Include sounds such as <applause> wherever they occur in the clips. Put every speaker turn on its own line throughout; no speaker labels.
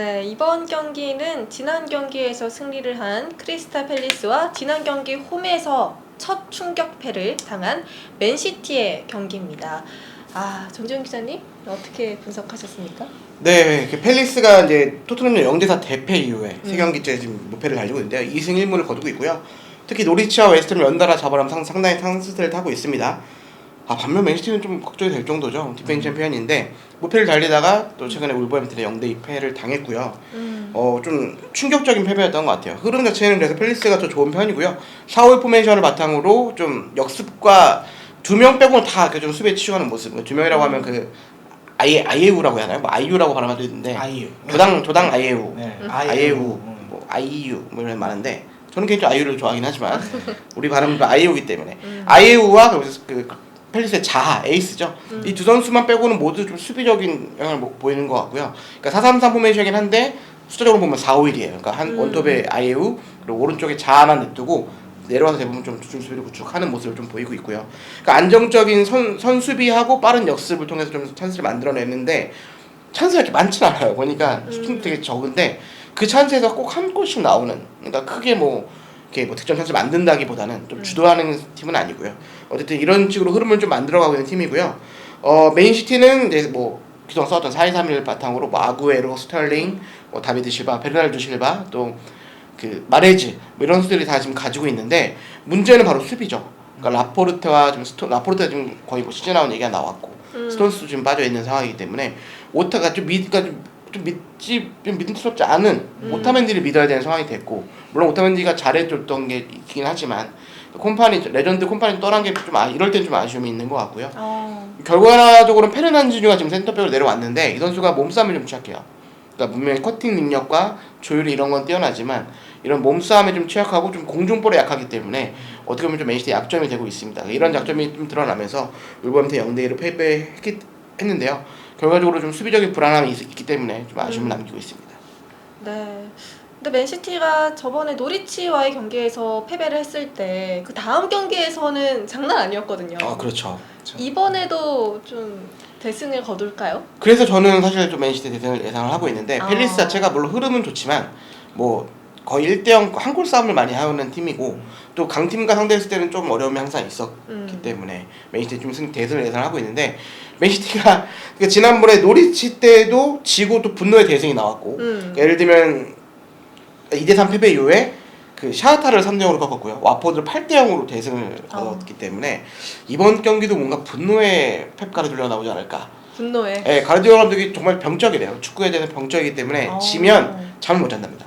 네, 이번 경기는 지난 경기에서 승리를 한 크리스타 팰리스와 지난 경기 홈에서 첫 충격패를 당한 맨시티의 경기입니다. 아, 정지훈 기자님 어떻게 분석하셨습니까?
네, 그 팰리스가 이제 토트넘전 0대 4 대패 이후에 세
음.
경기째 지금 무패를 달리고 있는데요. 2승 1무를 거두고 있고요. 특히 노리치와 웨스트를 연달아 잡아라면 상, 상당히 상승세를 타고 있습니다. 아, 반면 맨시티는 좀 걱정이 될 정도죠. 디펜 챔피언인데 무패를 달리다가 또 최근에 울버햄튼에 0대 2 패를 당했고요.
음.
어, 좀 충격적인 패배였던 것 같아요. 흐름 자체는 그래서 팰리스가 더 좋은 편이고요. 4월 포메이션을 바탕으로 좀 역습과 두 명 빼고는 다 이렇게 좀 수비에 치중하는 모습. 두 명이라고 하면 그 아예 아예우라고 해야 하나요? 뭐 아이유라고 발음하도 있는데
아이유.
조당 조당 아예우,
네.
아예우,
음.
뭐 아이유 뭐 이런 많은데 저는 개인적으로 아이유를 좋아하긴 하지만 우리 발음은 아예우기 때문에
음.
아예우와 그, 그 팰리스의 자하 에이스죠.
음.
이두 선수만 빼고는 모두 좀 수비적인 영향을 뭐- 보이는 것 같고요. 그러니까 433 포메이션이긴 한데 숫자적으로 보면 4, 5일이에요. 그러니까 한
음.
원톱에 아예우 그리고 오른쪽에 자하만 냅두고 내려와서 대부분 좀 중수비를 구축하는 모습을 좀 보이고 있고요. 그러니까 안정적인 선, 선 수비하고 빠른 역습을 통해서 좀 찬스를 만들어내는데 찬스가 이렇게 많진 않아요. 보니까
음.
되게 적은데 그 찬스에서 꼭 한 골씩 나오는 그러니까 크게 뭐 이렇게 뭐 득점 찬스 만든다기보다는 좀
음.
주도하는 팀은 아니고요. 어쨌든 이런 식으로 흐름을 좀 만들어가고 있는 팀이고요. 어 맨시티는 이제 뭐 그동안 써왔던 4-2-3-1 바탕으로 뭐 아구에로, 스털링, 뭐 다비드 실바, 베르날도 실바, 또 그 마레즈 뭐 이런 선수들이 다 지금 가지고 있는데 문제는 바로 수비죠. 그러니까 라포르테와 좀 스톤 라포르테가 지금 거의 뭐 시즌 아웃 얘기가 나왔고
음.
스톤스도 지금 빠져 있는 상황이기 때문에 오타가 좀 믿, 그러니까 좀, 좀 믿지 좀 믿음스럽지 않은
음.
오타맨디를 믿어야 되는 상황이 됐고 물론 오타맨디가 잘해줬던 게 있긴 하지만 콤파니 레전드 콤파니 떠난 게 좀 아, 이럴 땐 좀 아쉬움이 있는 것 같고요.
어.
결과적으로는 페르난지뉴가 지금 센터백으로 내려왔는데 이 선수가 몸싸움에 좀 취약해요. 그러니까 분명히 커팅 능력과 조율이 이런 건 뛰어나지만 이런 몸싸움에 좀 취약하고 좀 공중볼에 약하기 때문에 어떻게 보면 좀 맨시티 약점이 되고 있습니다. 이런 약점이 좀 드러나면서 울버햄튼 0대 1로 패배했기 했는데요. 결과적으로 좀 수비적인 불안함이 있, 기 때문에 좀 아쉬움을
음.
남기고 있습니다.
네. 근데 맨시티가 저번에 노리치와의 경기에서 패배를 했을 때 그 다음 경기에서는 장난 아니었거든요.
그렇죠.
이번에도 좀 대승을 거둘까요?
그래서 저는 사실 좀 맨시티 대승을 예상을 하고 있는데
아.
펠리스 자체가 물론 흐름은 좋지만 뭐 거의 1대0 한 골 싸움을 많이 하는 팀이고 또 강팀과 상대했을 때는 좀 어려움이 항상 있었기
음.
때문에 맨시티 좀 승, 대승을 예상을 하고 있는데 맨시티가 <laughs> 그 지난번에 노리치 때도 지고 또 분노의 대승이 나왔고
음.
그러니까 예를 들면 2대3 패배 이후에 그 샤흐타를 3대0으로 꺾었고요. 와포드를 8대0으로 대승을
어.
거뒀기 때문에 이번 경기도 뭔가 분노의 펩 가르디올라가 나오지 않을까
분노에.
예, 가르디올라 감독이 정말 병적이래요. 축구에 대한 병적이기 때문에
어.
지면 잠을 못 잔답니다.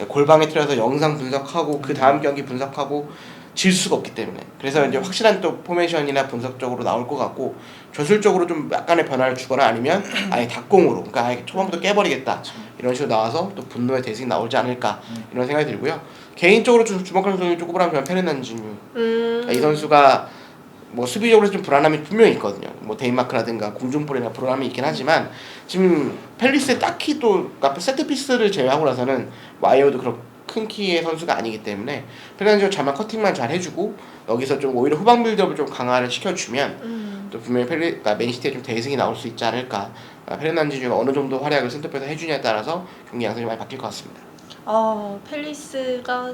예, 골방에 틀어서 영상 분석하고 그 다음 경기 분석하고 질 수가 없기 때문에 그래서 이제 확실한 또 포메이션이나 분석적으로 나올 것 같고 전술적으로 좀 약간의 변화를 주거나 아니면 아예 닭공으로 그러니까 아예 초반부터 깨버리겠다 이런 식으로 나와서 또 분노의 대승이 나오지 않을까
음.
이런 생각이 들고요. 개인적으로 좀 주목하는 선수 조금만 보면 페르난지뉴
음.
이 선수가 뭐 수비적으로 좀 불안함이 분명히 있거든요. 뭐 데인마크라든가 공중볼이나 불안함이 있긴 하지만 지금 펠리스에 딱히 또 앞에 세트피스를 제외하고 나서는 뭐 아이오도 그런 큰 키의 선수가 아니기 때문에 페르난지가 잘만 커팅만 잘 해주고 여기서 좀 오히려 후방 빌드업을 좀 강화를 시켜주면
음.
또 분명히 펠리, 그러니까 맨시티에 좀 대승이 나올 수 있지 않을까. 아, 페르난지뉴가 어느 정도 활약을 센터백에서 해주냐에 따라서 경기 양상이 많이 바뀔 것 같습니다.
어, 펠리스가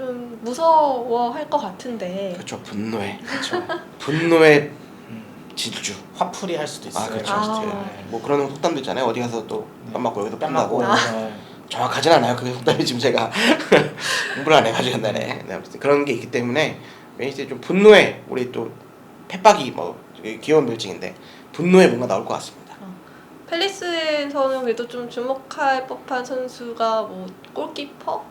좀 무서워할 것 같은데.
그렇죠. 분노의
그렇죠.
분노의
음.
질주.
화풀이 할 수도 있어요.
아 그렇죠.
아.
네. 뭐 그런 속담도 있잖아요. 어디 가서 또뺨 맞고 여기도
뺨뺨 맞고.
맞고
네.
정확하진 않아요. 그 속담이 지금 제가 <laughs> 공부를 안 해가지고 옛날에 네, 아무튼 그런 게 있기 때문에 맨시티 좀 분노의 우리 또 패박이 뭐 귀여운 별칭인데 분노에 뭔가 나올 것 같습니다.
펠리스에서는 그래도 좀 주목할 법한 선수가 뭐 골키퍼?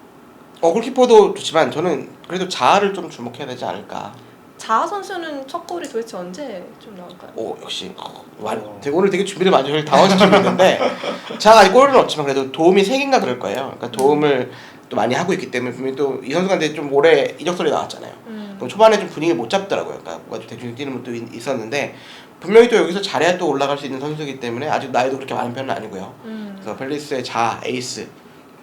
어 골키퍼도 좋지만 저는 그래도 자아를 좀 주목해야 되지 않을까.
자하 선수는 첫 골이 도대체 언제 좀 나올까요?
오 역시 어, 와,
어.
되게 오늘 되게 준비를 많이 해서 당황시키고 있는데 <laughs> 자가 아직 골은 없지만 그래도 도움이 세 개인가 그럴 거예요. 그러니까 도움을 또 많이 하고 있기 때문에 분명히 또이 근데 좀 올해 이적설이 나왔잖아요.
음.
뭐 초반에 좀 분위기 못 잡더라고요. 그러니까 뭔가 좀 대충 뛰는 것도 있- 있었는데 분명히 또 여기서 잘해야 또 올라갈 수 있는 선수이기 때문에 아직 나이도 그렇게 많은 편은 아니고요.
음.
그래서 펠리스의 자 에이스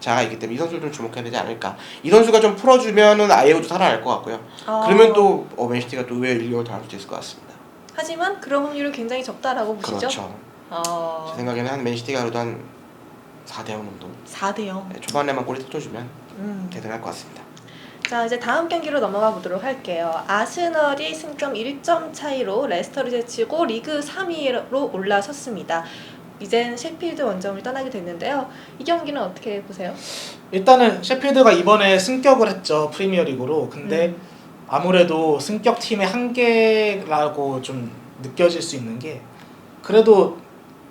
자가 있기 때문에 이 선수를 좀 주목해야 되지 않을까. 이 선수가 좀 풀어주면은 아예우도 살아날 것 같고요.
아.
그러면 또 어, 맨시티가 또 의외의 일격을 당할 수도 있을 것 같습니다.
하지만 그런 확률은 굉장히 적다라고 보시죠?
그렇죠.
어.
제 생각에는 한 맨시티가 그래도 한 4대 0 정도.
4대 0.
네, 초반에만 골이 터져주면
음.
대단할 것 같습니다.
자 이제 다음 경기로 넘어가 보도록 할게요. 아스널이 승점 1점 차이로 레스터를 제치고 리그 3위로 올라섰습니다. 이젠 셰필드 원정을 떠나게 됐는데요. 이 경기는 어떻게 보세요?
일단은 셰필드가 이번에 승격을 했죠 프리미어리그로. 근데
음.
아무래도 승격 팀의 한계라고 좀 느껴질 수 있는 게 그래도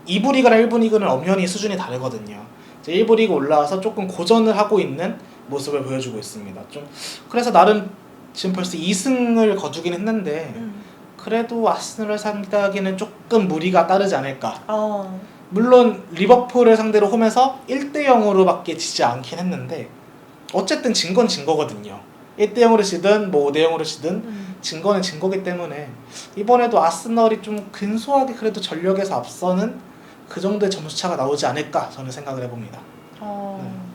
2부 리그랑 1부 리그는 엄연히 수준이 다르거든요. 이제 1부 리그 올라와서 조금 고전을 하고 있는 모습을 보여주고 있습니다. 좀 그래서 나름 지금 벌써 2승을 거두긴 했는데
음.
그래도 아스널을 상대하기는 조금 무리가 따르지 않을까.
어.
물론 리버풀을 상대로 홈에서 1대 0으로밖에 지지 않긴 했는데 어쨌든 진 건 진 거거든요. 1대 0으로 지든 뭐 5대 0으로 지든
음.
진 거는 진 거기 때문에 이번에도 아스널이 좀 근소하게 그래도 전력에서 앞서는 그 정도의 점수 차가 나오지 않을까 저는 생각을 해봅니다.
어.
네.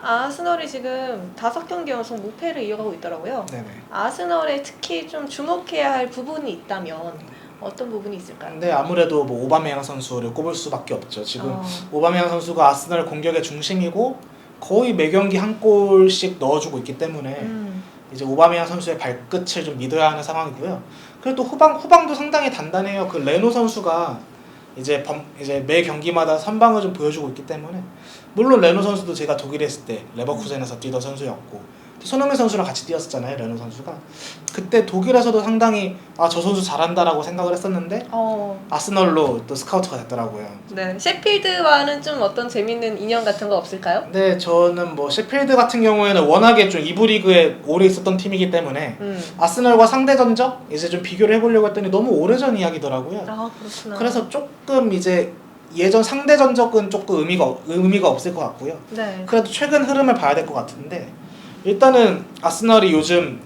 아스널이 지금 다섯 경기 연속 무패를 이어가고 있더라고요.
네네.
아스널에 특히 좀 주목해야 할 부분이 있다면 어떤 부분이 있을까요?
근데 아무래도 뭐 오바메양 선수를 꼽을 수밖에 없죠. 지금
어.
오바메양 선수가 아스널 공격의 중심이고 거의 매 경기 한 골씩 넣어주고 있기 때문에
음.
이제 오바메양 선수의 발끝을 좀 믿어야 하는 상황이고요. 그리고 또 후방 후방도 상당히 단단해요. 그 레노 선수가 이제 범, 이제 매 경기마다 선방을 좀 보여주고 있기 때문에 물론 레노 선수도 제가 독일에 있을 때 레버쿠젠에서 뛰던 선수였고 손흥민 선수랑 같이 뛰었었잖아요. 레노 선수가 그때 독일에서도 상당히 아 저 선수 잘한다라고 생각을 했었는데
어.
아스널로 또 스카우트가 됐더라고요.
네. 셰필드와는 좀 어떤 재밌는 인연 같은 거 없을까요?
근데 저는 뭐 셰필드 같은 경우에는 워낙에 좀 이부 리그에 오래 있었던 팀이기 때문에
음.
아스널과 상대 전적 이제 좀 비교를 해보려고 했더니 너무 오래전 이야기더라고요.
아 그렇구나.
그래서 조금 이제 예전 상대 전적은 조금 의미가 없- 의미가 없을 것 같고요.
네.
그래도 최근 흐름을 봐야 될 것 같은데 일단은 아스널이 요즘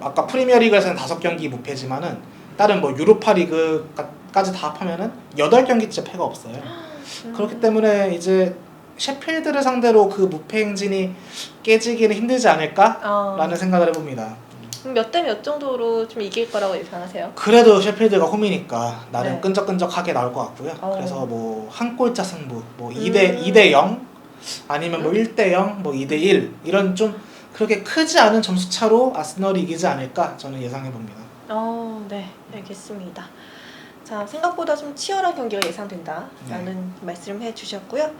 아까 프리미어리그에서는 다섯 경기 무패지만은 다른 뭐 유로파 리그까지 다 합하면은 여덟 경기째 패가 없어요.
음.
그렇기 때문에 이제 셰필드를 상대로 그 무패 행진이 깨지기는 힘들지 않을까라는
어.
생각을 해봅니다.
몇 대 몇 정도로 좀 이길 거라고 예상하세요?
그래도 셰필드가 홈이니까 나름
네.
끈적끈적하게 나올 것 같고요.
어.
그래서 뭐 한 골차 승부, 뭐 2대
음.
2대 0 아니면 뭐 1대 0, 뭐 2대 1 이런 좀 그렇게 크지 않은 점수 차로 아스널이 이기지 않을까 저는 예상해 봅니다.
어, 네, 알겠습니다. 자, 생각보다 좀 치열한 경기가 예상된다라는
네.
말씀을 해주셨고요.